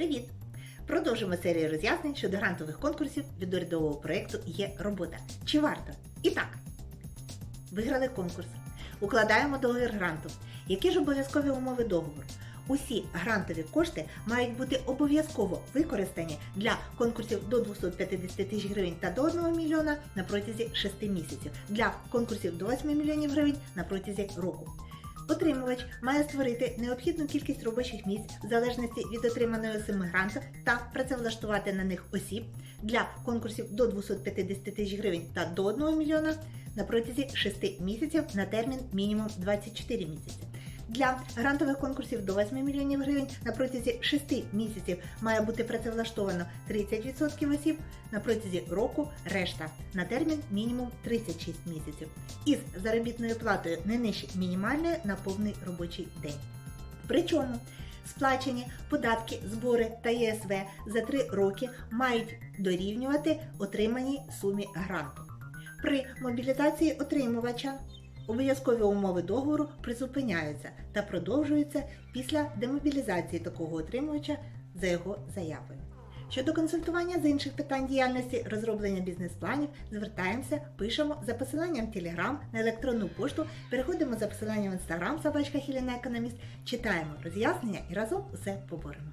Привіт! Продовжимо серію роз'яснень щодо грантових конкурсів від урядового проєкту Є робота. Чи варто? І так, виграли конкурс. Укладаємо договір гранту. Які ж обов'язкові умови договору? Усі грантові кошти мають бути обов'язково використані для конкурсів до 250 тисяч гривень та до 1 мільйона на протязі 6 місяців, для конкурсів до 8 мільйонів гривень на протязі року. Отримувач має створити необхідну кількість робочих місць в залежності від отриманої суми гранту та працевлаштувати на них осіб для конкурсів до 250 тисяч гривень та до 1 мільйона на протязі 6 місяців на термін мінімум 24 місяці. Для грантових конкурсів до 8 мільйонів гривень на протязі 6 місяців має бути працевлаштовано 30% осіб, на протязі року решта на термін мінімум 36 місяців із заробітною платою не нижче мінімальної на повний робочий день. Причому сплачені податки, збори та ЄСВ за 3 роки мають дорівнювати отриманій сумі гранту. При мобілізації отримувача обов'язкові умови договору призупиняються та продовжуються після демобілізації такого отримувача за його заявою. Щодо консультування з інших питань діяльності розроблення бізнес-планів, звертаємося, пишемо за посиланням Telegram на електронну пошту, переходимо за посиланням в Instagram собачка Хіліна Економіст, читаємо роз'яснення і разом усе поборемо.